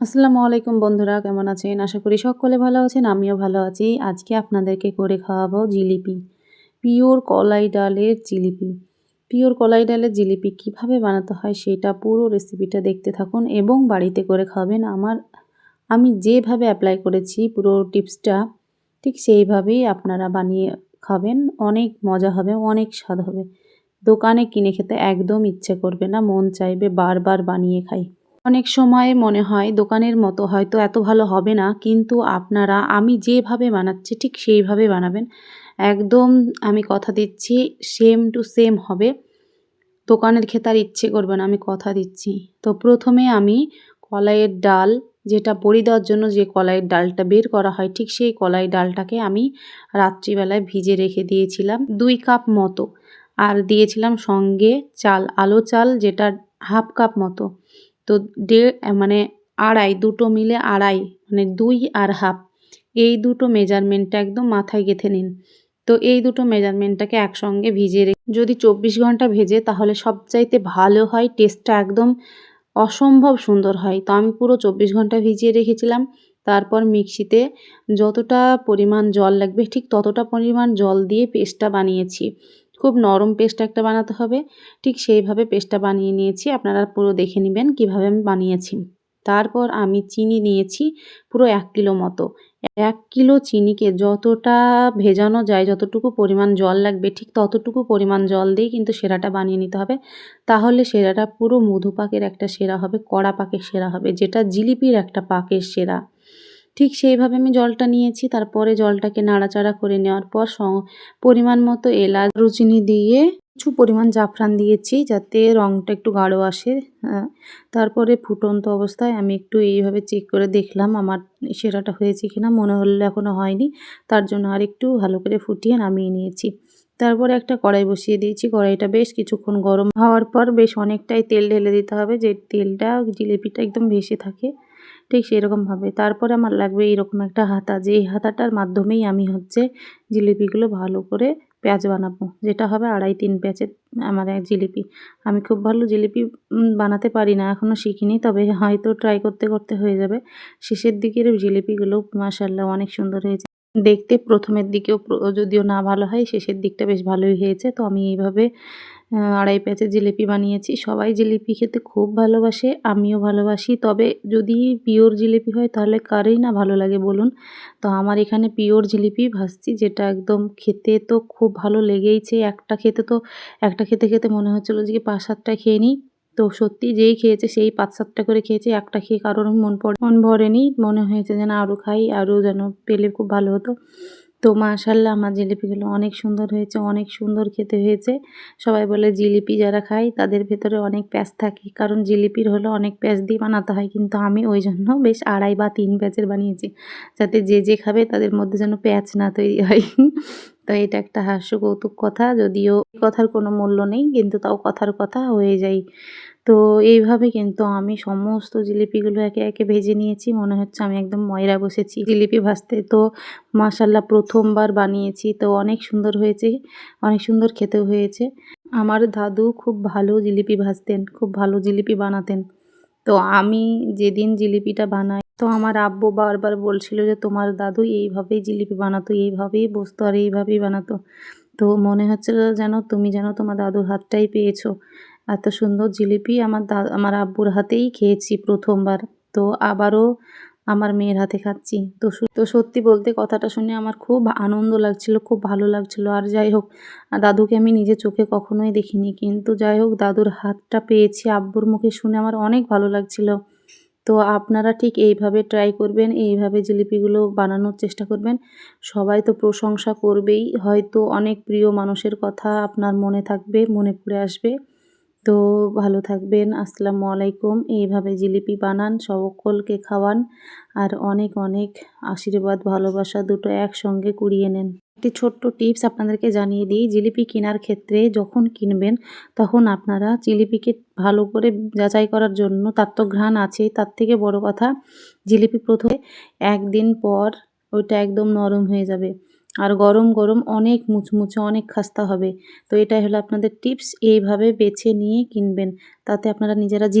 আসসালামু আলাইকুম বন্ধুরা, কেমন আছেন? আশা করি সকলে ভালো আছেন, আমিও ভালো আছি। আজকে আপনাদেরকে করে খাওয়াবো জিলিপি, পিওর কলাই ডালের জিলিপি। পিওর কলাই ডালের জিলিপি কীভাবে বানাতে হয় সেটা পুরো রেসিপিটা দেখতে থাকুন এবং বাড়িতে করে খাবেন আমার, আমি যেভাবে অ্যাপ্লাই করেছি পুরো টিপসটা, ঠিক সেইভাবেই আপনারা বানিয়ে খাবেন। অনেক মজা হবে, অনেক স্বাদ হবে। দোকানে কিনে খেতে একদম ইচ্ছে করবে না, মন চাইবে বারবার বানিয়ে খাই। অনেক সময় মনে হয় দোকানের মতো হয়তো এত ভালো হবে না, কিন্তু আপনারা, আমি যেভাবে বানাচ্ছি ঠিক সেইভাবে বানাবেন। একদম আমি কথা দিচ্ছি সেম টু সেম হবে। দোকানের খেতে আর ইচ্ছে করবে না, আমি কথা দিচ্ছি। তো প্রথমে আমি কলাইয়ের ডাল, যেটা বড়ি দেওয়ার জন্য যে কলাইয়ের ডালটা বের করা হয়, ঠিক সেই কলাই ডালটাকে আমি রাত্রিবেলায় ভিজে রেখে দিয়েছিলাম দুই কাপ মতো। আর দিয়েছিলাম সঙ্গে চাল, আলো চাল, যেটা হাফ কাপ মতো। তো দেড় মানে আড়াই, দুটো মিলে আড়াই মানে দুই আর হাফ। এই দুটো মেজারমেন্টটা একদম মাথায় গেঁথে নিন। তো এই দুটো মেজারমেন্টটাকে একসঙ্গে ভিজিয়ে রেখে, যদি চব্বিশ ঘণ্টা ভেজে, তাহলে সবচাইতে ভালো হয়, টেস্টটা একদম অসম্ভব সুন্দর হয়। তো আমি পুরো চব্বিশ ঘণ্টা ভিজিয়ে রেখেছিলাম। তারপর মিক্সিতে যতটা পরিমাণ জল লাগবে, ঠিক ততটা পরিমাণ জল দিয়ে পেস্টটা বানিয়েছি। খুব নরম পেস্ট একটা বানাতে হবে। ঠিক সেইভাবে পেস্টটা বানিয়ে নিয়েছি। আপনারা পুরো দেখে নেবেন কীভাবে আমি বানিয়েছি। তারপর আমি চিনি নিয়েছি পুরো এক কিলো মতো। এক কিলো চিনিকে যতটা ভেজানো যায়, যতটুকু পরিমাণ জল লাগবে, ঠিক ততটুকু পরিমাণ জল দিয়েই কিন্তু সেরাটা বানিয়ে নিতে হবে। তাহলে সেরাটা পুরো মধুপাকের একটা সেরা হবে, কড়া পাকের সেরা হবে, যেটা জিলিপির একটা পাকের সেরা। ঠিক সেইভাবে আমি জলটা নিয়েছি, তারপরে জলটাকে নাড়াচাড়া করে নেওয়ার পর পরিমাণ মতো এলাচ রুচিনি দিয়ে কিছু পরিমাণ জাফরান দিয়েছি যাতে রঙটা একটু গাঢ় আসে হ্যাঁ। তারপরে ফুটন্ত অবস্থায় আমি একটু এইভাবে চেক করে দেখলাম আমার সেরাটা হয়েছে কিনা, মনে হলো এখনও হয়নি। তার জন্য আর একটু ভালো করে ফুটিয়ে নামিয়ে নিয়েছি। তারপরে একটা কড়াই বসিয়ে দিয়েছি, কড়াইটা বেশ কিছুক্ষণ গরম হওয়ার পর বেশ অনেকটাই তেল ঢেলে দিতে হবে, যে তেলটা, জিলিপিটা একদম ভেসে থাকে। ঠিক সেরকমভাবে। তারপরে আমার লাগবে এইরকম একটা হাতা, যে এই হাতাটার মাধ্যমেই আমি হচ্ছে জিলিপিগুলো ভালো করে পেঁয়াজ বানাবো। যেটা হবে আড়াই তিন পেঁয়াজের আমার এক জিলিপি। আমি খুব ভালো জিলিপি বানাতে পারি না এখনও শিখিনি, তবে হয়তো ট্রাই করতে করতে হয়ে যাবে। শেষের দিকের জিলিপিগুলো মাসাল্লাহ অনেক সুন্দর হয়েছে। দেখতে প্রথমের দিকেও যদিও না ভালো হয়, শেষের দিকটা বেশ ভালোই হয়েছে। তো আমি এইভাবে আড়াই প্যাচের জিলিপি বানিয়েছি। সবাই জিলিপি খেতে খুব ভালোবাসে, আমিও ভালোবাসি। তবে যদি পিওর জিলিপি হয়, তাহলে কারই না ভালো লাগে বলুন? তো আমার এখানে পিওর জিলিপি ভাসছি যেটা একদম খেতে তো খুব ভালো লেগেইছে। একটা খেতে তো, একটা খেতে খেতে মনে হচ্ছিল যে পাঁচ সাতটা খেয়ে নিই। তো সত্যি যেই খেয়েছে, সেই পাঁচ সাতটা করে খেয়েছে। একটা খেয়ে কারোর মন পড়ে, মন ভরেনি। মনে হয়েছে যেন আরও খাই, আরও যেন পেলে খুব ভালো হতো। তো মাশাল্লাহ আমার জিলিপিগুলো অনেক সুন্দর হয়েছে, অনেক সুন্দর খেতে হয়েছে। সবাই বলে জিলিপি যারা খায় তাদের ভেতরে অনেক প্যাঁচ থাকে, কারণ জিলিপির হলো অনেক প্যাঁচ দিয়ে বানাতে হয়, কিন্তু আমি ওই জন্য বেশ আড়াই বা তিন প্যাঁচের বানিয়েছি, যাতে যে যে খাবে তাদের মধ্যে যেন প্যাঁচ না তৈরি হয়। তো এটা একটা হাস্য কৌতুক কথা। যদিও কথার কোনো মূল্য নেই, কিন্তু তাও কথার কথা হয়ে যায়। তো এইভাবে কিন্তু আমি সমস্ত জিলিপিগুলো একে একে ভেজে নিয়েছি। মনে হচ্ছে আমি একদম ময়রা বসেছি জিলিপি ভাজতে। তো মাসাল্লাহ প্রথমবার বানিয়েছি। তো অনেক সুন্দর হয়েছে, অনেক সুন্দর খেতেও হয়েছে। আমার দাদু খুব ভালো জিলিপি ভাজতেন, খুব ভালো জিলিপি বানাতেন। তো আমি যেদিন জিলিপিটা বানাই তো আমার আব্বু বারবার বলছিল যে, তোমার দাদু এইভাবেই জিলিপি বানাতো, এইভাবেই বসতো আর এইভাবেই বানাতো। তো মনে হচ্ছিল যেন তুমি যেন তোমার দাদুর হাতটাই পেয়েছ। এত সুন্দর জিলিপি আমার দা, আমার আব্বুর হাতেই খেয়েছি প্রথমবার। তো আবারও আমার মেয়ের হাতে খাচ্ছি। তো তো সত্যি বলতে কথাটা শুনে আমার খুব আনন্দ লাগছিল, খুব ভালো লাগছিল। আর যাই হোক দাদুকে আমি নিজে চোখে কখনোই দেখিনি। কিন্তু যাই হোক, দাদুর হাতটা পেয়েছি আব্বুর মুখে শুনে আমার অনেক ভালো লাগছিল। তো আপনারা ঠিক এইভাবে ট্রাই করবেন, এইভাবে জিলিপিগুলো বানানোর চেষ্টা করবেন। সবাই তো প্রশংসা করবেই, হয়তো অনেক প্রিয় মানুষের কথা আপনার মনে থাকবে, মনে পড়ে আসবে। তো ভালো থাকবেন, আসসালামু আলাইকুম। এইভাবে জিলিপি বানান, সকলকে খাওয়ান, আর অনেক অনেক আশীর্বাদ, ভালোবাসা দুটো একসঙ্গে কুড়িয়ে নেন। একটি ছোট্ট টিপস আপনাদেরকে জানিয়ে দিই। জিলিপি কেনার ক্ষেত্রে যখন কিনবেন, তখন আপনারা জিলিপিকে ভালো করে যাচাই করার জন্য তার তো ঘ্রাণ আছে তার থেকে বড় কথা জিলিপি প্রথমে একদিন পর ওইটা একদম নরম হয়ে যাবে আর গরম গরম অনেক মুচমুচে, অনেক খাস্তা হবে। তো এটাই হলো আপনাদের টিপস। এইভাবে বেছে নিয়ে কিনবেন, তাতে আপনারা নিজেরা জিত